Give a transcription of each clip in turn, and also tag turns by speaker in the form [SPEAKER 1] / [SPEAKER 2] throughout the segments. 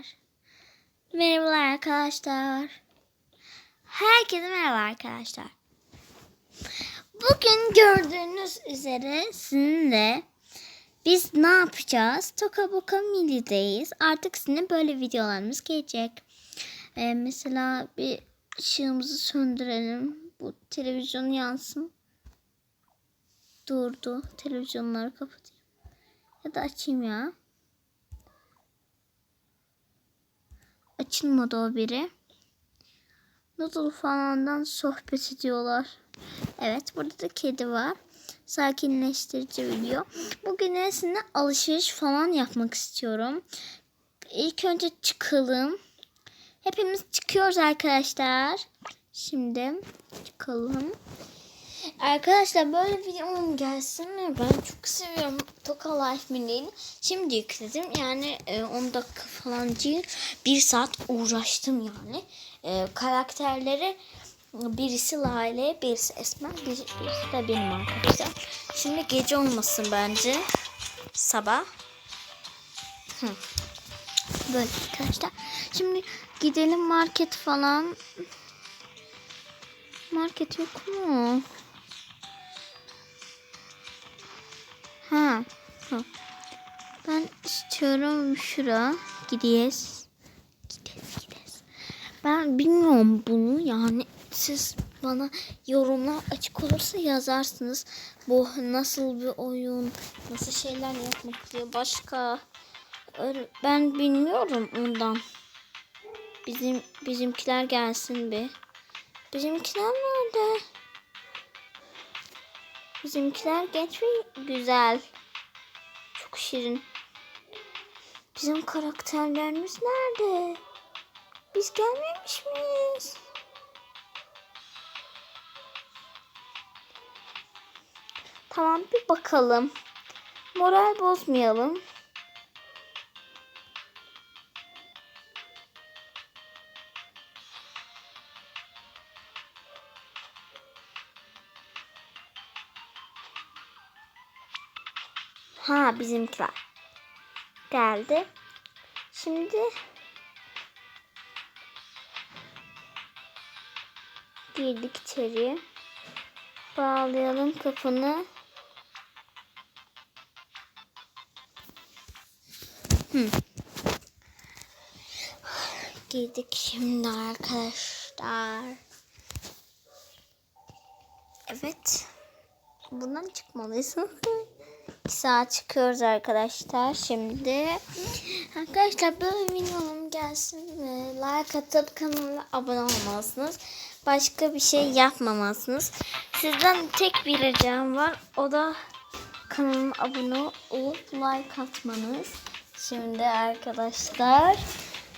[SPEAKER 1] arkadaşlar. Merhabalar arkadaşlar. Herkese merhaba arkadaşlar. Bugün gördüğünüz üzere sizinle biz ne yapacağız? Toka Boka Milli'deyiz. Artık sizinle böyle videolarımız gelecek. Ee, mesela bir ışığımızı söndürelim. Bu televizyon yansın. Durdu. Televizyonları kapatayım. Ya da açayım ya. Açılmadı o biri. Noodle falandan sohbet ediyorlar. Evet burada da kedi var. Sakinleştirici video. Bugün sizinle alışveriş falan yapmak istiyorum. İlk önce çıkalım. Hepimiz çıkıyoruz arkadaşlar. Şimdi çıkalım. Arkadaşlar böyle videom gelsin mi? Ben çok seviyorum Toka Life Mini'yi. Şimdi yükledim. Yani e, 10 dakika falan değil. 1 saat uğraştım yani. E, karakterleri birisi Lale, birisi Esmer, bir- birisi de benim arkadaşlar. Şimdi gece olmasın bence. Sabah. Hı. Böyle arkadaşlar. Şimdi gidelim market falan. Market yok mu? İstiyorum şura. Gidiyiz. Gidiyiz gidiyiz. Ben bilmiyorum bunu yani siz bana yorumlar açık olursa yazarsınız. Bu nasıl bir oyun, nasıl şeyler yapmak diye başka ben bilmiyorum ondan. Bizim bizimkiler gelsin bir. Bizimkiler nerede? Bizimkiler genç ve güzel. Çok şirin. Bizim karakterlerimiz nerede? Biz gelmemiş miyiz? Tamam bir bakalım. Moral bozmayalım. Ha bizimkiler geldi. Şimdi girdik içeriye. Bağlayalım kapını. Hı. Girdik şimdi arkadaşlar. Evet. Bundan çıkmalıyız. 2 saat çıkıyoruz arkadaşlar şimdi. Arkadaşlar böyle videom gelsin like atıp kanala abone olmalısınız. Başka bir şey yapmamalısınız. Sizden tek bir ricam var. O da kanalıma abone olup like atmanız. Şimdi arkadaşlar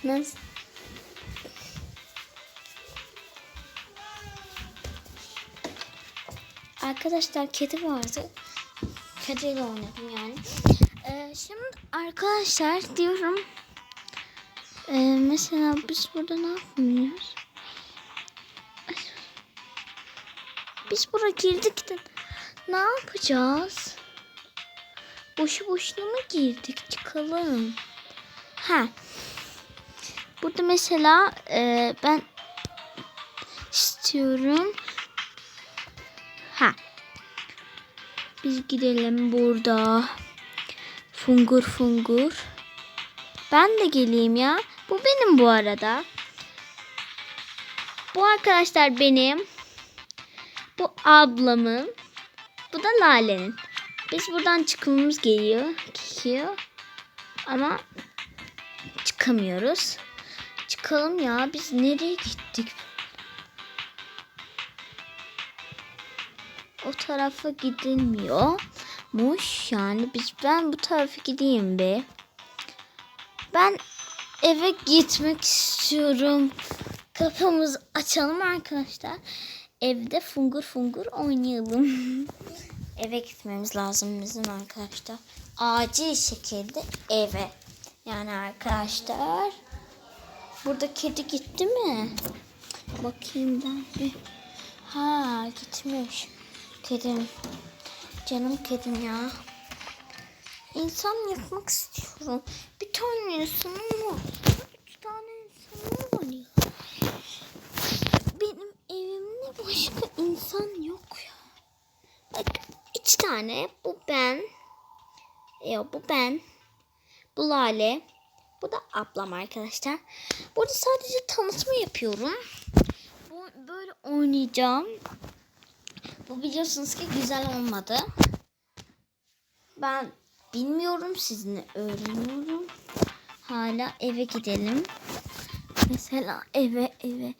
[SPEAKER 1] nasıl Arkadaşlar kedi vardı. Kediyle oynadım yani. Ee, şimdi arkadaşlar diyorum. Ee, mesela biz burada ne yapmıyoruz? Biz buraya girdik de ne yapacağız? Boşu boşuna mı girdik? Çıkalım. Ha. Burada mesela e, ben istiyorum. Biz gidelim burada. Fungur fungur. Ben de geleyim ya. Bu benim bu arada. Bu arkadaşlar benim. Bu ablamın. Bu da Lale'nin. Biz buradan çıkmamız geliyor. Gerekiyor. Ama çıkamıyoruz. Çıkalım ya. Biz nereye gittik? Tarafa gidilmiyormuş. Yani biz ben bu tarafa gideyim be. Ben eve gitmek istiyorum. Kapımızı açalım arkadaşlar. Evde fungur fungur oynayalım. eve gitmemiz lazım bizim arkadaşlar. Acil şekilde eve. Yani arkadaşlar. Burada kedi gitti mi? Bakayım ben bir. Ha gitmiş kedim. Canım kedim ya. İnsan yapmak istiyorum. Bir tane insanım var. Üç tane insanım var ya. Benim evimde başka insan yok ya. Bak iki tane. Bu ben. Ya bu ben. Bu Lale. Bu da ablam arkadaşlar. Burada sadece tanıtma yapıyorum. Bu Böyle oynayacağım. Bu biliyorsunuz ki güzel olmadı. Ben bilmiyorum sizinle öğreniyorum. Hala eve gidelim. Mesela eve eve.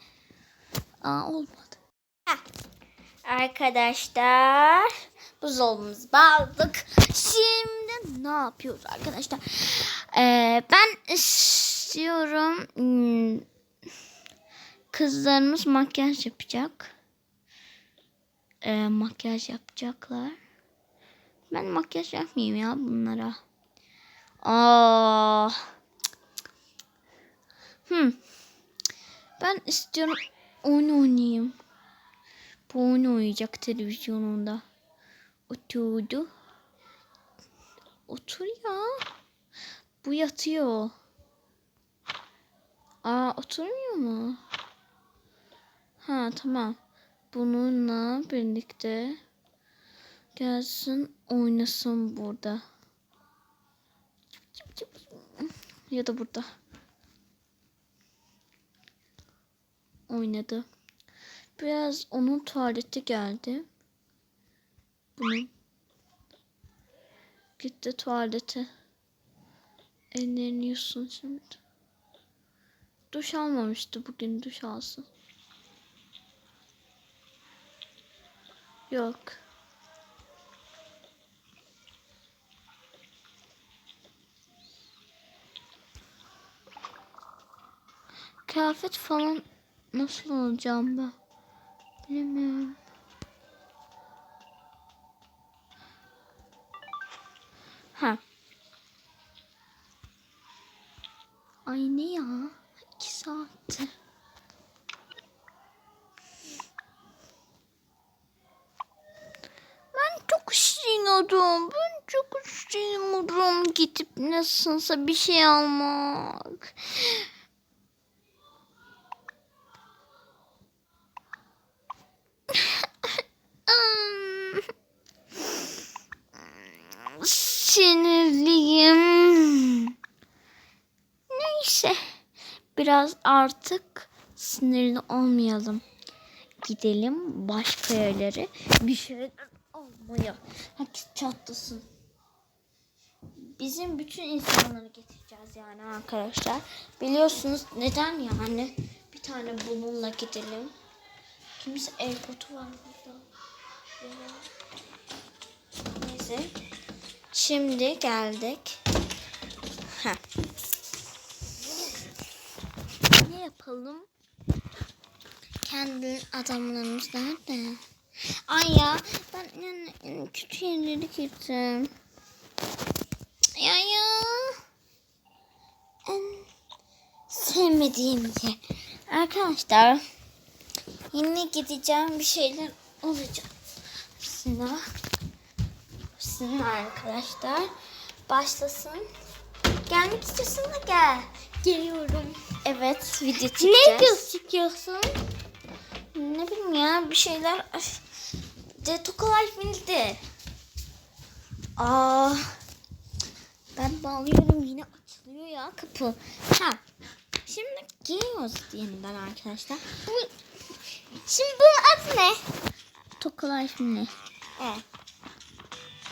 [SPEAKER 1] Aa olmadı. Heh. Arkadaşlar buzdolabımızı bağladık. Şimdi ne yapıyoruz arkadaşlar? Ee, ben istiyorum hmm, kızlarımız makyaj yapacak. Ee, makyaj yapacaklar. Ben makyaj yapmayayım ya bunlara. Aa. Hmm. Ben istiyorum oyun oynayayım. Bu oyun oynayacak televizyonunda. Oturdu. Otur ya. Bu yatıyor. Aa oturmuyor mu? Ha tamam. Bununla birlikte gelsin oynasın burada. Ya da burada. Oynadı. Biraz onun tuvaleti geldi. Bunun. Gitti tuvalete. Ellerini yusun şimdi. Duş almamıştı bugün duş alsın. Yok. Kıyafet falan nasıl olacağım ben? Bilmiyorum. Ha. Ay ne ya? İki saatti. Ben çok istiyordum. Ben çok istiyordum gidip nasılsa bir şey almak. Sinirliyim. Neyse. Biraz artık sinirli olmayalım. Gidelim başka yerlere bir şeyler almaya. Herkes çatlasın. Bizim bütün insanları getireceğiz yani arkadaşlar. Biliyorsunuz neden yani? Bir tane bununla gidelim. Kimse airpodu var burada. Neyse. Şimdi geldik. Heh. Ne yapalım? Kendi adamlarımız nerede? Ay ya ben yani en kötü yerleri gittim. Ya ya. En sevmediğim yer. Arkadaşlar yine gideceğim bir şeyler olacak. Sınav. Sınav arkadaşlar. Başlasın. Gelmek istiyorsan da gel.
[SPEAKER 2] Geliyorum.
[SPEAKER 1] Evet video çekeceğiz.
[SPEAKER 2] Ne gözüküyorsun?
[SPEAKER 1] Ne bileyim ya bir şeyler. De Tokalay bildi. Aa. Ben bağlıyorum yine açılıyor ya kapı. Ha. Şimdi giriyoruz yeniden arkadaşlar.
[SPEAKER 2] Bu... Şimdi bunun adı ne?
[SPEAKER 1] Tokalay filmi.
[SPEAKER 2] Evet.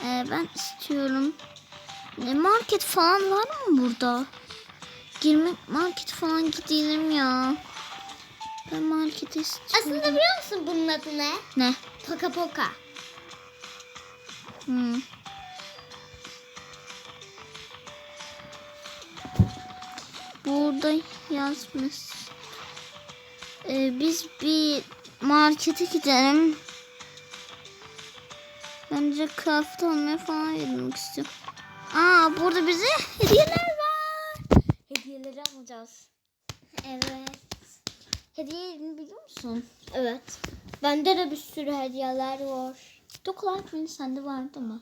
[SPEAKER 1] Ee, ben istiyorum. Ne market falan var mı burada? Girmek market falan gidelim ya. Ben markete istiyorum.
[SPEAKER 2] Aslında biliyor musun bunun adı ne?
[SPEAKER 1] Ne?
[SPEAKER 2] Poka poka.
[SPEAKER 1] Hmm. Burada yazmış. Ee, biz bir markete gidelim. Bence kıyafet almaya falan gitmek istiyorum. Aa burada bize hediyeler var. Hediyeleri alacağız.
[SPEAKER 2] Evet.
[SPEAKER 1] Hediyelerini biliyor musun?
[SPEAKER 2] Evet. Bende de bir sürü hediyeler var.
[SPEAKER 1] Dokular beni sende vardı mı?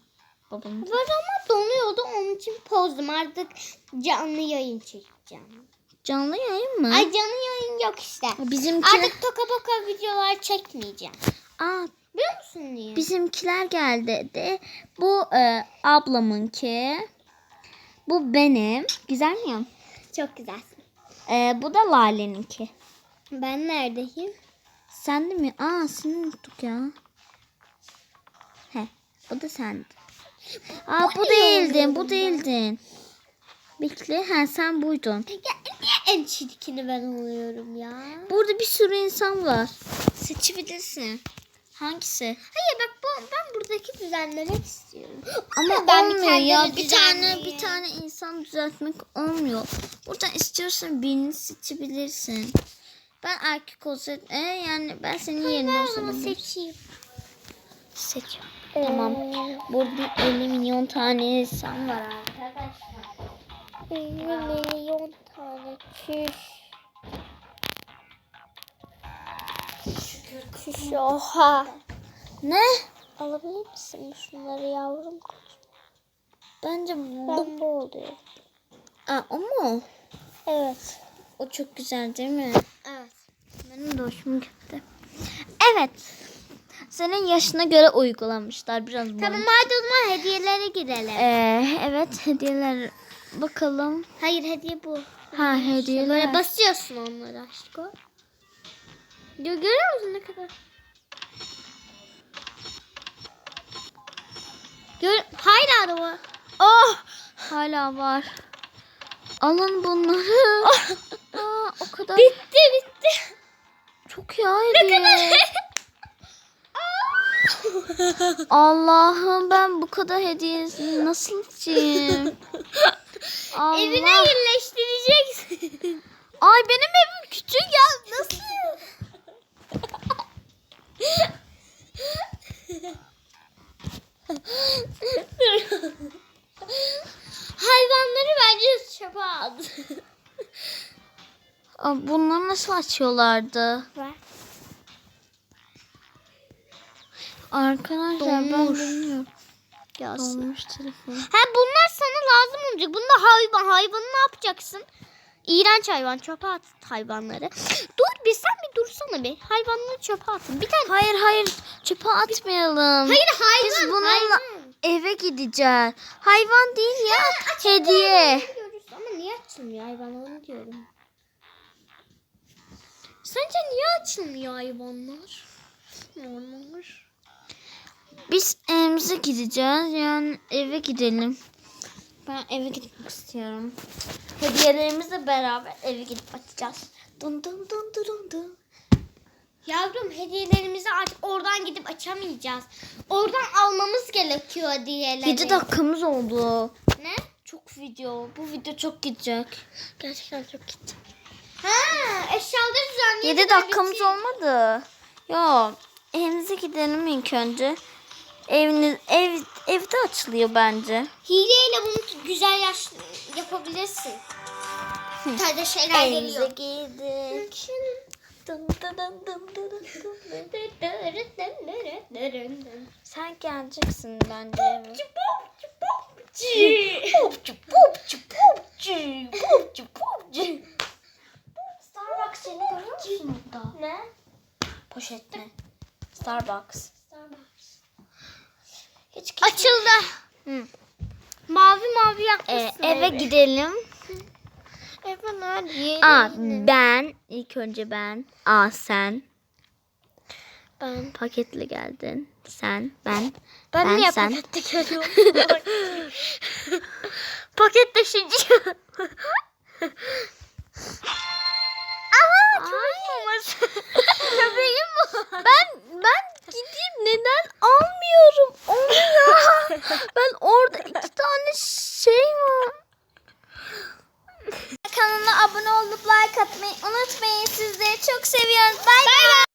[SPEAKER 1] Babamın.
[SPEAKER 2] Var ama donuyordu onun için pozdum. Artık canlı yayın çekeceğim.
[SPEAKER 1] Canlı yayın mı?
[SPEAKER 2] Ay canlı yayın yok işte.
[SPEAKER 1] Bizimki.
[SPEAKER 2] Artık toka boka videolar çekmeyeceğim.
[SPEAKER 1] Aa
[SPEAKER 2] Biliyor musun niye?
[SPEAKER 1] Bizimkiler geldi de. Bu e, ablamınki. Bu benim. Güzel miyim?
[SPEAKER 2] Çok güzelsin.
[SPEAKER 1] E, bu da Lale'ninki.
[SPEAKER 2] Ben neredeyim?
[SPEAKER 1] Sen de mi? Aa seni unuttuk ya. He. Bu da sendin. Aa bu
[SPEAKER 2] niye
[SPEAKER 1] değildin. Bu değildin. Bekle. Ha sen buydun.
[SPEAKER 2] Ya niye en çirkini ben oluyorum ya?
[SPEAKER 1] Burada bir sürü insan var. Seçebilirsin. Hangisi?
[SPEAKER 2] Hayır bak bu, ben buradaki düzenlemek istiyorum.
[SPEAKER 1] Ama
[SPEAKER 2] Ben bir
[SPEAKER 1] olmuyor ya.
[SPEAKER 2] kendimi
[SPEAKER 1] Bir tane bir tane insan düzeltmek olmuyor. Buradan istiyorsan birini seçebilirsin. Ben erkek olsaydım e, yani ben senin yerine
[SPEAKER 2] Ben
[SPEAKER 1] olsaydım.
[SPEAKER 2] bunu seçeyim.
[SPEAKER 1] Seçiyorum. Tamam. Burada 50 milyon tane insan var arkadaşlar.
[SPEAKER 2] 50 milyon tane çüş. Çüş oha.
[SPEAKER 1] Ne?
[SPEAKER 2] Alabilir misin şunları yavrum?
[SPEAKER 1] Bence bu.
[SPEAKER 2] Ben bu oluyor.
[SPEAKER 1] Aa, o mu?
[SPEAKER 2] Evet.
[SPEAKER 1] O çok güzel değil mi?
[SPEAKER 2] Evet.
[SPEAKER 1] Benim de hoşuma gitti. Evet. Senin yaşına göre uygulamışlar biraz bunu.
[SPEAKER 2] Tamam hadi o zaman hediyelere girelim.
[SPEAKER 1] Ee, evet hediyeler bakalım.
[SPEAKER 2] Hayır hediye bu.
[SPEAKER 1] Ha hediyeler.
[SPEAKER 2] Böyle basıyorsun onları. Gö görüyor musun ne kadar? Gör Hala var.
[SPEAKER 1] Oh! Hala var. Alın bunları. Aa, o kadar.
[SPEAKER 2] Bitti bitti.
[SPEAKER 1] Çok ya hediye. Allah'ım ben bu kadar hediye nasıl içeyim? Allah.
[SPEAKER 2] Evine yerleştireceksin.
[SPEAKER 1] Ay benim evim küçük ya. Nasıl?
[SPEAKER 2] Hayvanları bence çöpe at.
[SPEAKER 1] Aa, bunları nasıl açıyorlardı?
[SPEAKER 2] Ver.
[SPEAKER 1] Arkadaşlar ben
[SPEAKER 2] Donmuş.
[SPEAKER 1] bilmiyorum.
[SPEAKER 2] Gelsin.
[SPEAKER 1] Donmuş telefon.
[SPEAKER 2] Ha bunlar sana lazım olacak. Bunda hayvan hayvanı ne yapacaksın? İğrenç hayvan çöpe at hayvanları. Dur bir sen bir dursana bir. Hayvanları çöpe atın. Bir tane.
[SPEAKER 1] Hayır hayır çöpe atmayalım.
[SPEAKER 2] Hayır hayvan.
[SPEAKER 1] Biz bununla
[SPEAKER 2] hayvan.
[SPEAKER 1] Eve gideceğiz. Hayvan değil ya. Hediye.
[SPEAKER 2] Diyoruz Ama niye açılmıyor hayvan onu diyorum. Sence niye açılmıyor hayvanlar? Hayvanlar.
[SPEAKER 1] Biz evimize gideceğiz. Yani eve gidelim. Ben eve gitmek istiyorum. Hediyelerimizle beraber eve gidip açacağız. Dun dun dun dun dun.
[SPEAKER 2] Yavrum hediyelerimizi artık oradan gidip açamayacağız. Oradan almamız gerekiyor hediyeleri.
[SPEAKER 1] 7 dakikamız oldu.
[SPEAKER 2] Ne?
[SPEAKER 1] Çok video. Bu video çok gidecek.
[SPEAKER 2] Gerçekten çok gitti. Ha, eşyaları düzenleyelim.
[SPEAKER 1] 7 dakikamız olmadı. Yo, evimize gidelim ilk önce. Eviniz ev evde açılıyor bence.
[SPEAKER 2] Hileyle bunu güzel yaş yapabilirsin. Tane şeyler
[SPEAKER 1] Evimize
[SPEAKER 2] geliyor.
[SPEAKER 1] girdik. Sen geleceksin bence eve. Popçu popçu popçu popçu popçu. Starbucks seni görüyor musun burada?
[SPEAKER 2] Ne?
[SPEAKER 1] Poşette. Starbucks. Hiç
[SPEAKER 2] Açıldı.
[SPEAKER 1] Hı.
[SPEAKER 2] Mavi mavi
[SPEAKER 1] Ee,
[SPEAKER 2] yapmışsın.
[SPEAKER 1] eve gidelim.
[SPEAKER 2] Nerede?
[SPEAKER 1] Aa ben ilk önce ben. Aa sen
[SPEAKER 2] Ben.
[SPEAKER 1] paketle geldin. Sen ben.
[SPEAKER 2] Ben,
[SPEAKER 1] Ben,
[SPEAKER 2] niye
[SPEAKER 1] sen.
[SPEAKER 2] pakette görüyorum? Paket taşıcı.
[SPEAKER 1] Ama çok Köpeğim var. Ben ben gideyim neden almıyorum onu ya. ben orada iki tane şey var. Kanala abone olup like atmayı unutmayın. Sizleri çok seviyoruz. Bay bay.